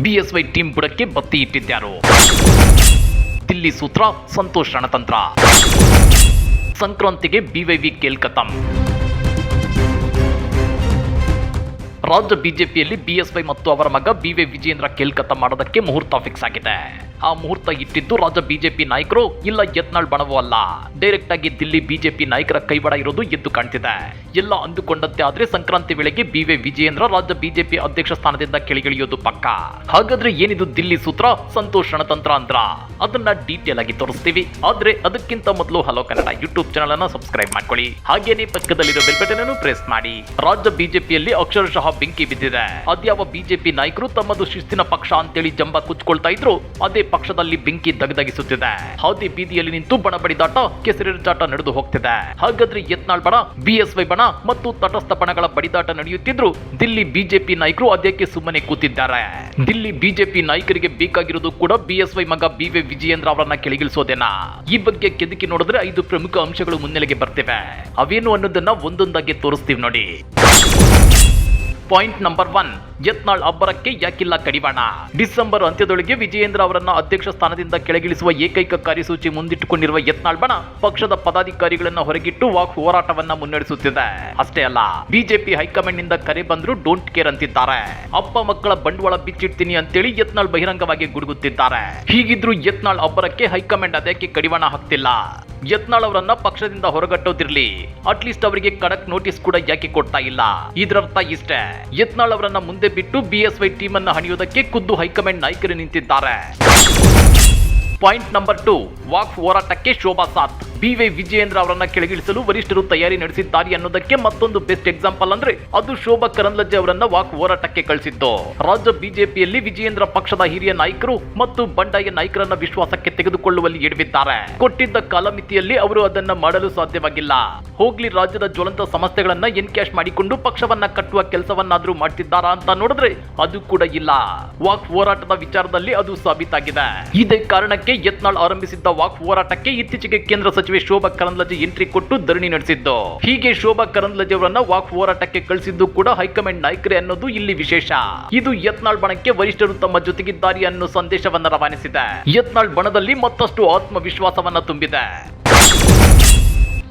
BSY team ಬುಡಕ್ಕೆ ಬತ್ತಿ ಇಟ್ಟಿದ್ಯಾರು? ದಿಲ್ಲಿ ಸೂತ್ರ, ಸಂತೋಷ್ ರಣತಂತ್ರ. ಸಂಕ್ರಾಂತಿಗೆ ಬಿವೈವಿ ಕೇಲ್ಕತಂ. ರಾಜ್ಯ ಬಿಜೆಪಿಯಲ್ಲಿ ಬಿಎಸ್ವೈ ಮತ್ತು ಅವರ ಮಗ ಬಿವೈ ವಿಜೇಂದ್ರ ಕೇಲ್ಕತ್ತ ಮಾಡೋದಕ್ಕೆ ಮುಹೂರ್ತ ಫಿಕ್ಸ್ ಆಗಿದೆ. ಆ ಮುಹೂರ್ತ ಇಟ್ಟಿದ್ದು ರಾಜ್ಯ ಬಿಜೆಪಿ ನಾಯಕರು. ಇಲ್ಲ, ಯತ್ನಾಳ್ ಬಣವೂ ಅಲ್ಲ. ಡೈರೆಕ್ಟ್ ಆಗಿ ದಿಲ್ಲಿ ಬಿಜೆಪಿ ನಾಯಕರ ಕೈವಾಡ ಇರೋದು ಎದ್ದು ಕಾಣ್ತಿದೆ. ಎಲ್ಲ ಅಂದುಕೊಂಡಂತೆ ಆದ್ರೆ ಸಂಕ್ರಾಂತಿ ವೇಳೆಗೆ ಬಿವೈ ವಿಜಯೇಂದ್ರ ರಾಜ್ಯ ಬಿಜೆಪಿ ಅಧ್ಯಕ್ಷ ಸ್ಥಾನದಿಂದ ಕೆಳಗಿಳಿಯೋದು ಪಕ್ಕ. ಹಾಗಾದ್ರೆ ಏನಿದು ದಿಲ್ಲಿ ಸೂತ್ರ? ಸಂತೋಷ್ ರಣತಂತ್ರ ಅಂದ್ರ. ಅದನ್ನ ಡೀಟೇಲ್ ಆಗಿ ತೋರಿಸ್ತೀವಿ. ಆದ್ರೆ ಅದಕ್ಕಿಂತ ಮೊದಲು ಹಲೋ ಕನ್ನಡ ಯೂಟ್ಯೂಬ್ ಚಾನಲ್ ಅನ್ನ ಸಬ್ಸ್ಕ್ರೈಬ್ ಮಾಡ್ಕೊಳ್ಳಿ. ಹಾಗೇನೆ ಪಕ್ಕದಲ್ಲಿರೋ ಬೆಲ್ ಬಟನ್ ಅನ್ನು ಪ್ರೆಸ್ ಮಾಡಿ. ರಾಜ್ಯ ಬಿಜೆಪಿಯಲ್ಲಿ ಅಕ್ಷರಶಃ ಬೆಂಕಿ ಬಿದ್ದಿದೆ. ಅದ್ಯಾವ ಬಿಜೆಪಿ ನಾಯಕರು ತಮ್ಮದು ಶಿಸ್ತಿನ ಪಕ್ಷ ಅಂತೇಳಿ ಜಂಬ ಕುಚ್ಕೊಳ್ತಾ ಇದ್ರು, ಅದೇ ಪಕ್ಷದಲ್ಲಿ ಬೆಂಕಿ ದಗದಗಿಸುತ್ತಿದೆ ಹೌದಿ ಬೀದಿಯಲ್ಲಿ ನಿಂತು ಬಣ ಬಡಿದಾಟ ಕೆಸರಿಚಾಟ ನಡೆದು ಹೋಗ್ತಿದೆ. ಹಾಗಾದ್ರೆ ಯತ್ನಾಳ್ ಬಣ ಬಿಎಸ್ವೈ ಬಣ ಮತ್ತು ತಟಸ್ಥ ಬಣಗಳ ಬಡಿದಾಟ ನಡೆಯುತ್ತಿದ್ರು ದಿಲ್ಲಿ ಬಿಜೆಪಿ ನಾಯಕರು ಅದಕ್ಕೆ ಸುಮ್ಮನೆ ಕೂತಿದ್ದಾರೆ? ದಿಲ್ಲಿ ಬಿಜೆಪಿ ನಾಯಕರಿಗೆ ಬೇಕಾಗಿರೋದು ಕೂಡ ಬಿಎಸ್ವೈ ಮಗ ಬಿವೈ ವಿಜಯೇಂದ್ರ ಅವರನ್ನ ಕೆಳಗಿಳಿಸೋದೇನಾ? ಈ ಬಗ್ಗೆ ಕೆದಕಿ ನೋಡಿದ್ರೆ ಐದು ಪ್ರಮುಖ ಅಂಶಗಳು ಮುನ್ನೆಲೆಗೆ ಬರ್ತಿವೆ. ಅವೇನು ಅನ್ನೋದನ್ನ ಒಂದೊಂದಾಗಿ ತೋರಿಸ್ತೀವಿ ನೋಡಿ. ಪಾಯಿಂಟ್ ನಂಬರ್ ಒನ್ ಯತ್ನಾಳ್ ಅಬ್ಬರಕ್ಕೆ ಯಾಕಿಲ್ಲ ಕಡಿವಾಣ. ಡಿಸೆಂಬರ್ ಅಂತ್ಯದೊಳಗೆ ವಿಜಯೇಂದ್ರ ಅವರನ್ನ ಅಧ್ಯಕ್ಷ ಸ್ಥಾನದಿಂದ ಕೆಳಗಿಳಿಸುವ ಏಕೈಕ ಕಾರ್ಯಸೂಚಿ ಮುಂದಿಟ್ಟುಕೊಂಡಿರುವ ಯತ್ನಾಳ್ ಬಣ ಪಕ್ಷದ ಪದಾಧಿಕಾರಿಗಳನ್ನ ಹೊರಗಿಟ್ಟು ವಾಕ್ ಹೋರಾಟವನ್ನ ಮುನ್ನಡೆಸುತ್ತಿದೆ. ಅಷ್ಟೇ ಅಲ್ಲ, ಬಿಜೆಪಿ ಹೈಕಮಾಂಡ್ನಿಂದ ಕರೆ ಬಂದ್ರು ಡೋಂಟ್ ಕೇರ್ ಅಂತಿದ್ದಾರೆ. ಅಪ್ಪ ಮಕ್ಕಳ ಬಂಡವಾಳ ಬಿಚ್ಚಿಡ್ತೀನಿ ಅಂತೇಳಿ ಯತ್ನಾಳ್ ಬಹಿರಂಗವಾಗಿ ಗುಡುಗುತ್ತಿದ್ದಾರೆ. ಹೀಗಿದ್ರು ಯತ್ನಾಳ್ ಅಬ್ಬರಕ್ಕೆ ಹೈಕಮಾಂಡ್ ಅದಕ್ಕೆ ಕಡಿವಾಣ ಹಾಕ್ತಿಲ್ಲ? ಯತ್ನಾಳ್ ಅವರನ್ನ ಪಕ್ಷದಿಂದ ಹೊರಗಟ್ಟೋದಿರ್ಲಿ. ಅಟ್ಲೀಸ್ಟ್ ಅವರಿಗೆ ಖಡಕ್ ನೋಟಿಸ್ ಕೂಡ ಯಾಕೆ ಕೊಡ್ತಾ ಇಲ್ಲ? ಇದರರ್ಥ ಇಷ್ಟೇ. ಯತ್ನಾಳ್ ಅವರನ್ನ ಮುಂದೆ ಬಿಟ್ಟು ಬಿಎಸ್ವೈ ಟೀಮ್ ಅನ್ನ ಹಣಿಯೋದಕ್ಕೆ ಖುದ್ದು ಹೈಕಮಾಂಡ್ ನಾಯಕರು ನಿಂತಿದ್ದಾರೆ. ಪಾಯಿಂಟ್ ನಂಬರ್ ಟು ವಾಕ್ ಹೋರಾಟಕ್ಕೆ ಶೋಭಾ ಸಾಥ್. ಬಿವೈ ವಿಜಯೇಂದ್ರ ಅವರನ್ನ ಕೆಳಗಿಳಿಸಲು ವರಿಷ್ಠರು ತಯಾರಿ ನಡೆಸಿದ್ದಾರೆ ಅನ್ನೋದಕ್ಕೆ ಮತ್ತೊಂದು ಬೆಸ್ಟ್ ಎಕ್ಸಾಂಪಲ್ ಅಂದ್ರೆ ಅದು ಶೋಭಾ ಕರಂದ್ಲಜ್ಜೆ ಅವರನ್ನ ವಾಕ್ ಹೋರಾಟಕ್ಕೆ ಕಳಿಸಿದ್ದು. ರಾಜ್ಯ ಬಿಜೆಪಿಯಲ್ಲಿ ವಿಜಯೇಂದ್ರ ಪಕ್ಷದ ಹಿರಿಯ ನಾಯಕರು ಮತ್ತು ಬಂಡಾಯ ನಾಯಕರನ್ನ ವಿಶ್ವಾಸಕ್ಕೆ ತೆಗೆದುಕೊಳ್ಳುವಲ್ಲಿ ಎಡವಿದ್ದಾರೆ. ಕೊಟ್ಟಿದ್ದ ಕಾಲಮಿತಿಯಲ್ಲಿ ಅವರು ಅದನ್ನ ಮಾಡಲು ಸಾಧ್ಯವಾಗಿಲ್ಲ. ಹೋಗ್ಲಿ ರಾಜ್ಯದ ಜ್ವಲಂತ ಸಮಸ್ಯೆಗಳನ್ನ ಎನ್ಕ್ಯಾಶ್ ಮಾಡಿಕೊಂಡು ಪಕ್ಷವನ್ನ ಕಟ್ಟುವ ಕೆಲಸವನ್ನಾದ್ರೂ ಮಾಡ್ತಿದ್ದಾರಾ ಅಂತ ನೋಡಿದ್ರೆ ಅದು ಕೂಡ ಇಲ್ಲ. ವಾಕ್ ಹೋರಾಟದ ವಿಚಾರದಲ್ಲಿ ಅದು ಸಾಬೀತಾಗಿದೆ. ಇದೇ ಕಾರಣಕ್ಕೆ ಯತ್ನಾಳ್ ಆರಂಭಿಸಿದ್ದ ವಾಕ್ ಹೋರಾಟಕ್ಕೆ ಇತ್ತೀಚೆಗೆ ಕೇಂದ್ರ ಸಚಿವೆ ಶೋಭಾ ಕರಂದ್ಲಜೆ ಎಂಟ್ರಿ ಕೊಟ್ಟು ಧರಣಿ ನಡೆಸಿದ್ದು. ಹೀಗೆ ಶೋಭಾ ಕರಂದ್ಲಜೆ ಅವರನ್ನ ವಾಕ್ ಹೋರಾಟಕ್ಕೆ ಕಳಿಸಿದ್ದು ಕೂಡ ಹೈಕಮಾಂಡ್ ನಾಯಕರೇ ಅನ್ನೋದು ಇಲ್ಲಿ ವಿಶೇಷ. ಇದು ಯತ್ನಾಳ್ ಬಣಕ್ಕೆ ವರಿಷ್ಠರು ತಮ್ಮ ಜೊತೆಗಿದ್ದಾರೆ ಅನ್ನೋ ಸಂದೇಶವನ್ನ ರವಾನಿಸಿದೆ. ಯತ್ನಾಳ್ ಬಣದಲ್ಲಿ ಮತ್ತಷ್ಟು ಆತ್ಮವಿಶ್ವಾಸವನ್ನ ತುಂಬಿದೆ.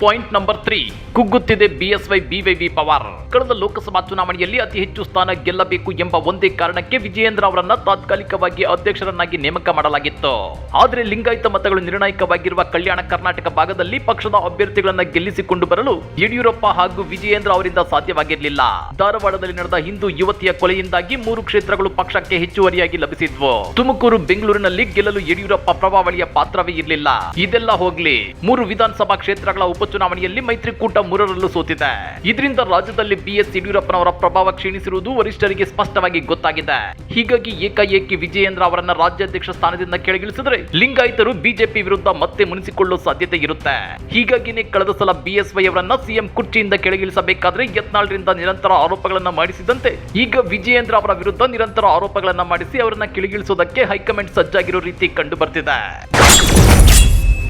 Point number three. ಕುಗ್ಗುತ್ತಿದೆ BSY BYV power. ಕಳೆದ ಲೋಕಸಭಾ ಚುನಾವಣೆಯಲ್ಲಿ ಅತಿ ಹೆಚ್ಚು ಸ್ಥಾನ ಗೆಲ್ಲಬೇಕು ಎಂಬ ಒಂದೇ ಕಾರಣಕ್ಕೆ ವಿಜಯೇಂದ್ರ ಅವರನ್ನ ತಾತ್ಕಾಲಿಕವಾಗಿ ಅಧ್ಯಕ್ಷರನ್ನಾಗಿ ನೇಮಕ ಮಾಡಲಾಗಿತ್ತು. ಆದರೆ ಲಿಂಗಾಯತ ಮತಗಳು ನಿರ್ಣಾಯಕವಾಗಿರುವ ಕಲ್ಯಾಣ ಕರ್ನಾಟಕ ಭಾಗದಲ್ಲಿ ಪಕ್ಷದ ಅಭ್ಯರ್ಥಿಗಳನ್ನ ಗೆಲ್ಲಿಸಿಕೊಂಡು ಬರಲು ಯಡಿಯೂರಪ್ಪ ಹಾಗೂ ವಿಜಯೇಂದ್ರ ಅವರಿಂದ ಸಾಧ್ಯವಾಗಿರಲಿಲ್ಲ. ಧಾರವಾಡದಲ್ಲಿ ನಡೆದ ಹಿಂದೂ ಯುವತಿಯ ಕೊಲೆಯಿಂದಾಗಿ ಮೂರು ಕ್ಷೇತ್ರಗಳು ಪಕ್ಷಕ್ಕೆ ಹೆಚ್ಚುವರಿಯಾಗಿ ಲಭಿಸಿದ್ವು. ತುಮಕೂರು, ಬೆಂಗಳೂರಿನಲ್ಲಿ ಗೆಲ್ಲಲು ಯಡಿಯೂರಪ್ಪ ಪ್ರಭಾವಳಿಯ ಪಾತ್ರವೇ ಇರಲಿಲ್ಲ. ಇದೆಲ್ಲ ಹೋಗ್ಲಿ. ಮೂರು ವಿಧಾನಸಭಾ ಕ್ಷೇತ್ರಗಳ ಉಪಚುನಾವಣೆಯಲ್ಲಿ ಮೈತ್ರಿಕೂಟ ಮೂರರಲ್ಲೂ ಸೋತಿದೆ. ಇದರಿಂದ ರಾಜ್ಯದಲ್ಲಿ ಬಿಎಸ್ ಯಡಿಯೂರಪ್ಪನವರ ಪ್ರಭಾವ ಕ್ಷೀಣಿಸಿರುವುದು ವರಿಷ್ಠರಿಗೆ ಸ್ಪಷ್ಟವಾಗಿ ಗೊತ್ತಾಗಿದೆ. ಹೀಗಾಗಿ ಏಕಾಏಕಿ ವಿಜಯೇಂದ್ರ ಅವರನ್ನ ರಾಜ್ಯಾಧ್ಯಕ್ಷ ಸ್ಥಾನದಿಂದ ಕೆಳಗಿಳಿಸಿದ್ರೆ ಲಿಂಗಾಯತರು ಬಿಜೆಪಿ ವಿರುದ್ಧ ಮತ್ತೆ ಮುನಿಸಿಕೊಳ್ಳುವ ಸಾಧ್ಯತೆ ಇರುತ್ತೆ. ಹೀಗಾಗಿನೇ ಕಳೆದ ಸಲ ಬಿಎಸ್ವೈ ಅವರನ್ನ ಸಿಎಂ ಕುರ್ಚಿಯಿಂದ ಕೆಳಗಿಳಿಸಬೇಕಾದ್ರೆ ಯತ್ನಾಳ್ರಿಂದ ನಿರಂತರ ಆರೋಪಗಳನ್ನ ಮಾಡಿಸಿದಂತೆ ಈಗ ವಿಜಯೇಂದ್ರ ಅವರ ವಿರುದ್ಧ ನಿರಂತರ ಆರೋಪಗಳನ್ನ ಮಾಡಿಸಿ ಅವರನ್ನ ಕೆಳಗಿಳಿಸೋದಕ್ಕೆ ಹೈಕಮಾಂಡ್ ಸಜ್ಜಾಗಿರೋ ರೀತಿ ಕಂಡು ಬರ್ತಿದೆ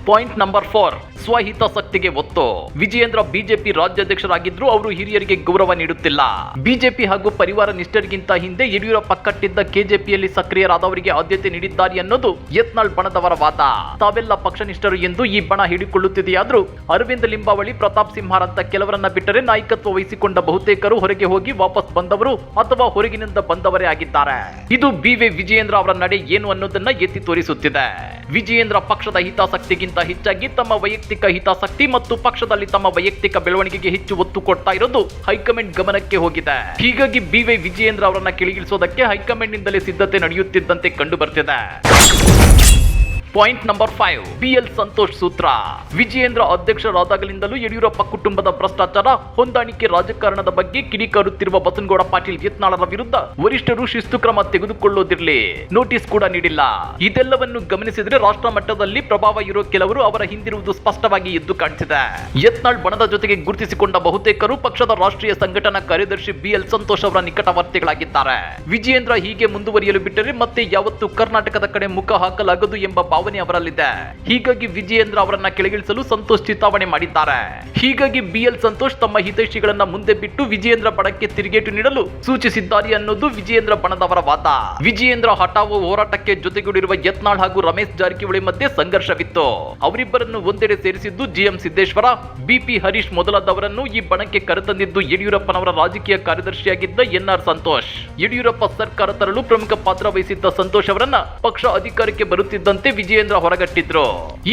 ಪಾಯಿಂಟ್ ನಂಬರ್ ಫೋರ್ ಸ್ವಹಿತಾಸಕ್ತಿಗೆ ಒತ್ತು. ವಿಜಯೇಂದ್ರ ಬಿಜೆಪಿ ರಾಜ್ಯಾಧ್ಯಕ್ಷರಾಗಿದ್ರು ಅವರು ಹಿರಿಯರಿಗೆ ಗೌರವ ನೀಡುತ್ತಿಲ್ಲ. ಬಿಜೆಪಿ ಹಾಗೂ ಪರಿವಾರ ನಿಷ್ಠರಿಗಿಂತ ಹಿಂದೆ ಯಡಿಯೂರಪ್ಪ ಕಟ್ಟಿದ್ದ ಕೆಜೆಪಿಯಲ್ಲಿ ಸಕ್ರಿಯರಾದವರಿಗೆ ಆದ್ಯತೆ ನೀಡಿದ್ದಾರೆ ಅನ್ನೋದು ಯತ್ನಾಳ್ ಬಣದವರ ವಾದ. ತಾವೆಲ್ಲ ಪಕ್ಷನಿಷ್ಠರು ಎಂದು ಈ ಬಣ ಹಿಡಿಕೊಳ್ಳುತ್ತಿದೆಯಾದ್ರೂ ಅರವಿಂದ ಲಿಂಬಾವಳಿ, ಪ್ರತಾಪ್ ಸಿಂಹಾರಂತ ಕೆಲವರನ್ನ ಬಿಟ್ಟರೆ ನಾಯಕತ್ವ ವಹಿಸಿಕೊಂಡ ಬಹುತೇಕರು ಹೊರಗೆ ಹೋಗಿ ವಾಪಸ್ ಬಂದವರು ಅಥವಾ ಹೊರಗಿನಿಂದ ಬಂದವರೇ ಆಗಿದ್ದಾರೆ. ಇದು ಬಿವೆ ವಿಜಯೇಂದ್ರ ಅವರ ನಡೆ ಏನು ಅನ್ನೋದನ್ನ ಎತ್ತಿ ತೋರಿಸುತ್ತಿದೆ. ವಿಜಯೇಂದ್ರ ಪಕ್ಷದ ಹಿತಾಸಕ್ತಿಗಿಂತ ಹೆಚ್ಚಾಗಿ ತಮ್ಮ ವೈಯಕ್ತಿಕ ಹಿತಾಸಕ್ತಿ ಮತ್ತು ಪಕ್ಷದಲ್ಲಿ ತಮ್ಮ ವೈಯಕ್ತಿಕ ಬೆಳವಣಿಗೆಗೆ ಹೆಚ್ಚು ಒತ್ತು ಕೊಡ್ತಾ ಇರೋದು ಹೈಕಮಾಂಡ್ ಗಮನಕ್ಕೆ ಹೋಗಿದೆ. ಹೀಗಾಗಿ ಬಿವೈ ವಿಜಯೇಂದ್ರ ಅವರನ್ನ ಕೆಳಗಿಳಿಸೋದಕ್ಕೆ ಹೈಕಮಾಂಡ್ ನಿಂದಲೇ ಸಿದ್ಧತೆ ನಡೆಯುತ್ತಿದ್ದಂತೆ ಕಂಡು ಬರ್ತಿದೆ point number five BL Santosh ಸೂತ್ರ ವಿಜಯೇಂದ್ರ ಅಧ್ಯಕ್ಷರಾದಾಗಲಿಂದಲೂ ಯಡಿಯೂರಪ್ಪ ಕುಟುಂಬದ ಭ್ರಷ್ಟಾಚಾರ, ಹೊಂದಾಣಿಕೆ ರಾಜಕಾರಣದ ಬಗ್ಗೆ ಕಿಡಿಕಾರುತ್ತಿರುವ ಬಸನಗೌಡ ಪಾಟೀಲ್ ಯತ್ನಾಳರ ವಿರುದ್ಧ ವರಿಷ್ಠರು ಶಿಸ್ತು ಕ್ರಮ ತೆಗೆದುಕೊಳ್ಳೋದಿರಲಿ. ನೋಟಿಸ್ ಕೂಡ ನೀಡಿಲ್ಲ. ಇದೆಲ್ಲವನ್ನು ಗಮನಿಸಿದರೆ ರಾಷ್ಟ್ರ ಮಟ್ಟದಲ್ಲಿ ಪ್ರಭಾವ ಇರೋ ಕೆಲವರು ಅವರ ಹಿಂದಿರುವುದು ಸ್ಪಷ್ಟವಾಗಿ ಎದ್ದು ಕಾಣಿಸಿದೆ ಯತ್ನಾಳ್ ಬಣದ ಜೊತೆಗೆ ಗುರುತಿಸಿಕೊಂಡ ಬಹುತೇಕರು ಪಕ್ಷದ ರಾಷ್ಟ್ರೀಯ ಸಂಘಟನಾ ಕಾರ್ಯದರ್ಶಿ ಬಿಎಲ್ ಸಂತೋಷ್ ಅವರ ನಿಕಟವರ್ತಿಗಳಾಗಿದ್ದಾರೆ. ವಿಜಯೇಂದ್ರ ಹೀಗೆ ಮುಂದುವರಿಯಲು ಬಿಟ್ಟರೆ ಮತ್ತೆ ಯಾವತ್ತೂ ಕರ್ನಾಟಕದ ಕಡೆ ಮುಖ ಹಾಕಲಾಗದು ಎಂಬ ಭಾವನೆ ಅವರಲ್ಲಿದೆ. ಹೀಗಾಗಿ ವಿಜಯೇಂದ್ರ ಅವರನ್ನ ಕೆಳಗಿಳಿಸಲು ಸಂತೋಷ್ ಚಿತಾವಣೆ ಮಾಡಿದ್ದಾರೆ. ಹೀಗಾಗಿ ಬಿಎಲ್ ಸಂತೋಷ್ ತಮ್ಮ ಹಿತೈಷಿಗಳನ್ನ ಮುಂದೆ ಬಿಟ್ಟು ವಿಜಯೇಂದ್ರ ಬಣಕ್ಕೆ ತಿರುಗೇಟು ನೀಡಲು ಸೂಚಿಸಿದ್ದಾರೆ ಅನ್ನೋದು ವಿಜಯೇಂದ್ರ ಬಣದವರ ವಾದ. ವಿಜಯೇಂದ್ರ ಹಠಾವು ಹೋರಾಟಕ್ಕೆ ಜೊತೆಗೂಡಿರುವ ಯತ್ನಾಳ್ ಹಾಗೂ ರಮೇಶ್ ಜಾರಕಿಹೊಳಿ ಮಧ್ಯೆ ಸಂಘರ್ಷವಿತ್ತು. ಅವರಿಬ್ಬರನ್ನು ಒಂದೆಡೆ ಸೇರಿಸಿದ್ದು ಜಿಎಂ ಸಿದ್ದೇಶ್ವರ ಬಿಪಿ ಹರೀಶ್ ಮೊದಲಾದವರನ್ನು ಈ ಬಣಕ್ಕೆ ಕರೆತಂದಿದ್ದು ಯಡಿಯೂರಪ್ಪನವರ ರಾಜಕೀಯ ಕಾರ್ಯದರ್ಶಿಯಾಗಿದ್ದ ಎನ್ಆರ್ ಸಂತೋಷ್. ಯಡಿಯೂರಪ್ಪ ಸರ್ಕಾರ ತರಲು ಪ್ರಮುಖ ಪಾತ್ರ ವಹಿಸಿದ್ದ ಸಂತೋಷ್ ಅವರನ್ನ ಪಕ್ಷ ಅಧಿಕಾರಕ್ಕೆ ಬರುತ್ತಿದ್ದಂತೆ ವಿಜಯೇಂದ್ರ ಹೊರಗಟ್ಟಿದ್ರು.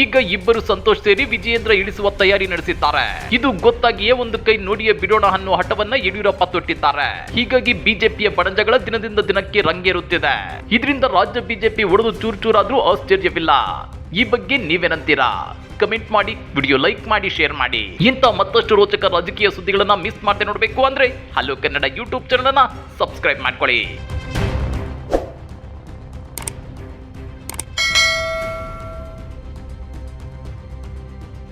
ಈಗ ಇಬ್ಬರು ಸಂತೋಷ್ ಸೇರಿ ವಿಜಯೇಂದ್ರ ಇಳಿಸುವ ತಯಾರಿ ನಡೆಸಿದ್ದಾರೆ. ಇದು ಗೊತ್ತಾಗಿಯೇ ಒಂದು ಕೈ ನೋಡಿಯೇ ಬಿಡೋಣ ಅನ್ನೋ ಹಠವನ್ನ ಯಡಿಯೂರಪ್ಪ ತೊಟ್ಟಿದ್ದಾರೆ. ಹೀಗಾಗಿ ಬಿಜೆಪಿಯ ಬಣಜಗಳ ದಿನದಿಂದ ದಿನಕ್ಕೆ ರಂಗೇರುತ್ತಿದೆ. ಇದರಿಂದ ರಾಜ್ಯ ಬಿಜೆಪಿ ಒಡೆದು ಚೂರ್ ಚೂರಾದ್ರೂ ಆಶ್ಚರ್ಯವಿಲ್ಲ. ಈ ಬಗ್ಗೆ ನೀವೇನಂತೀರಾ? ಕಮೆಂಟ್ ಮಾಡಿ, ವಿಡಿಯೋ ಲೈಕ್ ಮಾಡಿ, ಶೇರ್ ಮಾಡಿ. ಇಂಥ ಮತ್ತಷ್ಟು ರೋಚಕ ರಾಜಕೀಯ ಸುದ್ದಿಗಳನ್ನ ಮಿಸ್ ಮಾಡದೆ ನೋಡಬೇಕು ಅಂದ್ರೆ ಹಲೋ ಕನ್ನಡ ಯೂಟ್ಯೂಬ್ ಚಾನಲ್ ಅನ್ನ ಸಬ್ಸ್ಕ್ರೈಬ್ ಮಾಡ್ಕೊಳ್ಳಿ.